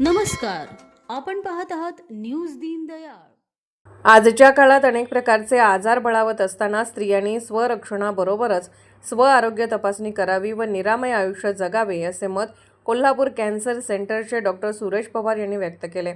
नमस्कार. आपण पाहत आहात न्यूज दीनदयाळ आजच्या काळात अनेक प्रकारचे आजार बळावत असताना स्त्रियांनी स्वरक्षणाबरोबरच स्व आरोग्य तपासणी करावी व निरामय आयुष्य जगावे असे मत कोल्हापूर कॅन्सर सेंटरचे डॉक्टर सुरेश पवार यांनी व्यक्त केले.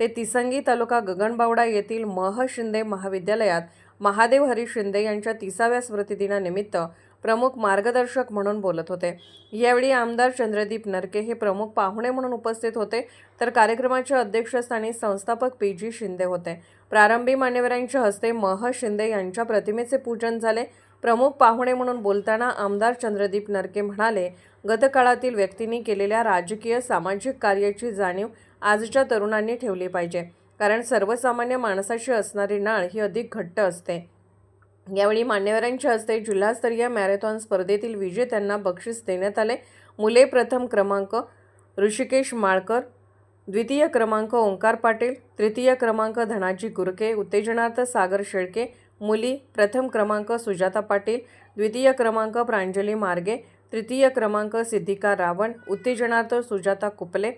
ते तिसंगी तालुका गगनबावडा येथील मह शिंदे महाविद्यालयात महादेव हरी शिंदे यांच्या तिसाव्या स्मृतिदिनानिमित्त प्रमुख मार्गदर्शक म्हणून बोलत होते. यावेळी आमदार चंद्रदीप नरके हे प्रमुख पाहुणे म्हणून उपस्थित होते. तर कार्यक्रमाच्या अध्यक्षस्थानी संस्थापक पी जी शिंदे होते. प्रारंभी मान्यवरांच्या हस्ते मह शिंदे यांच्या प्रतिमेचे पूजन झाले. प्रमुख पाहुणे म्हणून बोलताना आमदार चंद्रदीप नरके म्हणाले गतकाळातील व्यक्तींनी केलेल्या राजकीय सामाजिक कार्याची जाणीव आजच्या तरुणांनी ठेवली पाहिजे. कारण सर्वसामान्य माणसाशी असणारी नाळ ही अधिक घट्ट असते. यावेळी मान्यवरांच्या हस्ते जिल्हास्तरीय मॅरेथॉन स्पर्धेतील विजेत्यांना बक्षीस देण्यात आले. मुले प्रथम क्रमांक ऋषिकेश माळकर द्वितीय क्रमांक ओंकार पाटील तृतीय क्रमांक धनाजी गुरके उत्तेजनार्थ सागर शेळके मुली प्रथम क्रमांक सुजाता पाटील द्वितीय क्रमांक प्रांजली मार्गे तृतीय क्रमांक सिद्धिका रावण उत्तेजनार्थ सुजाता कुपले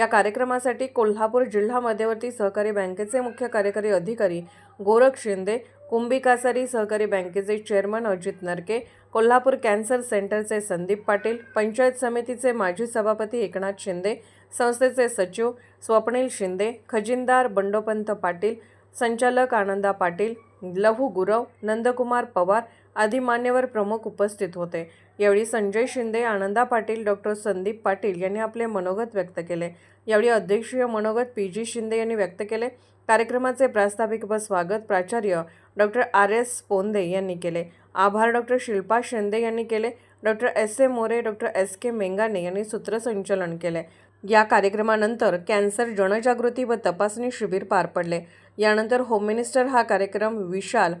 या कार्यक्रमासाठी कोल्हापूर जिल्हा मध्यवर्ती सहकारी बँकेचे मुख्य कार्यकारी अधिकारी गोरख शिंदे कुंभी कासारी सहकारी बँकेचे चेअरमन अजित नरके कोल्हापूर कॅन्सर सेंटरचे संदीप पाटील पंचायत समितीचे माजी सभापती एकनाथ शिंदे संस्थेचे सचिव स्वप्नील शिंदे खजिनदार बंडोपंत पाटील संचालक आनंदा पाटील लहू गुरव नंदकुमार पवार आदी मान्यवर प्रमुख उपस्थित होते. यावेळी संजय शिंदे आनंदा पाटील डॉक्टर संदीप पाटील यांनी आपले मनोगत व्यक्त केले. यावेळी अध्यक्षीय मनोगत पी. जी. शिंदे यांनी व्यक्त केले. कार्यक्रमाचे प्रास्ताविक व स्वागत प्राचार्य डॉक्टर आर. एस. पोंदे यांनी केले. आभार डॉक्टर शिल्पा शिंदे यांनी केले. Doctor S. A. More doctor S. K. Mengane यांनी सूत्रसंचलन केले. या कार्यक्रमानंतर कॅन्सर जनजागृती व तपासणी शिबिर पार पडले. यानंतर होम मिनिस्टर हा कार्यक्रम विशाल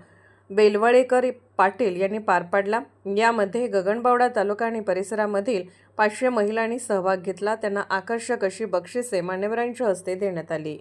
बेलवळेकर पाटील यांनी पार पाडला. यामध्ये गगनबावडा तालुका आणि परिसरामधील पाचशे महिलांनी सहभाग घेतला. त्यांना आकर्षक अशी बक्षिसे मान्यवरांच्या हस्ते देण्यात आली.